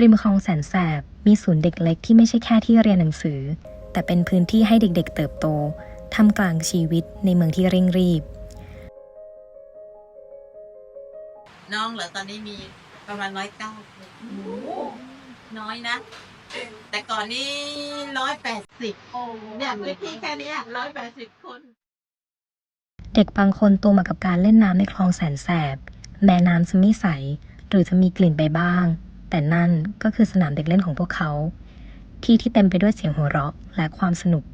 ริมคลองแสนแสบ มีศูนย์เด็กเล็กที่ไม่ใช่แค่ที่เรียนหนังสือ แต่เป็นพื้นที่ให้เด็กๆเติบโตท่ามกลางชีวิตในเมืองที่เร่งรีบ น้องเหรอตอนนี้มีประมาณร้อยเก้าน้อยนะ แต่ก่อนนี้ร้อยแปดสิบเนี่ยพื้นที่แค่เนี้ร้อยแปดสิบคน เด็กบางคนโตมากับการเล่นน้ำในคลองแสนแสบ แม้น้ำจะไม่ใส หรือจะมีกลิ่นไปบ้าง แต่นั่นก็คือสนามเด็กเล่นของพวกเขา ที่ที่เต็มไปด้วยเสียงหัวเราะและความสนุก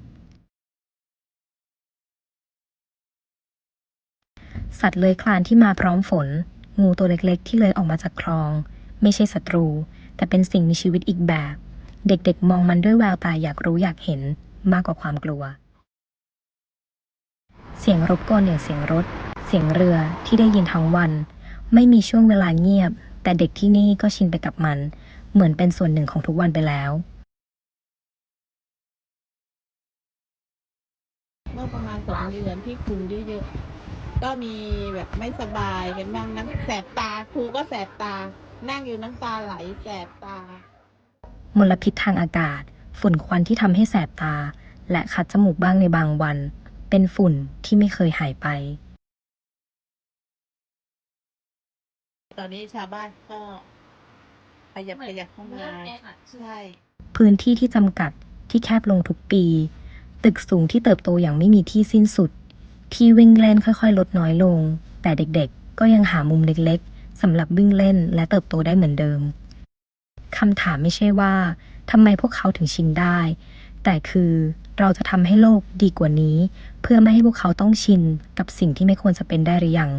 สัตว์เลื้อยคลานที่มาพร้อมฝน งูตัวเล็กๆ ที่เลื้อยออกมาจากคลอง ไม่ใช่ศัตรู แต่เป็นสิ่งมีชีวิตอีกแบบ เด็กๆ มองมันด้วยแววตาอยากรู้อยากเห็นมากกว่าความกลัว เสียงรบกวนอย่างเสียงรถ เสียงเรือที่ได้ยินทั้งวัน ไม่มีช่วงเวลาเงียบ แต่เด็กที่นี่ก็ชินไปกับมัน เหมือนเป็นส่วนหนึ่งของทุกวันไปแล้ว เมื่อประมาณสองเดือนที่คุณเยอะๆก็มีแบบไม่สบายกันบ้างน้ำแสบตาครูก็แสบตา นั่งอยู่น้ำตาไหลแสบตามลพิษทางอากาศ ฝุ่นควันที่ทำให้แสบตา และคัดจมูกบ้างในบางวัน เป็นฝุ่นที่ไม่เคยหายไป ตอนนี้ชาวบ้านก็ขยับขยับเข้ามาใช่พื้นที่ที่จำกัดที่แคบลงทุกปี ตึกสูงที่เติบโตอย่างไม่มีที่สิ้นสุด ที่วิ่งเล่นค่อยๆ ลดน้อยลง แต่เด็กๆ ก็ยังหามุมเล็กๆสำหรับวิ่งเล่นและเติบโตได้เหมือนเดิมคำถามไม่ใช่ว่าทำไมพวกเขาถึงชินได้ แต่คือเราจะทำให้โลกดีกว่านี้ เพื่อไม่ให้พวกเขาต้องชินกับสิ่งที่ไม่ควรจะเป็นได้หรือยัง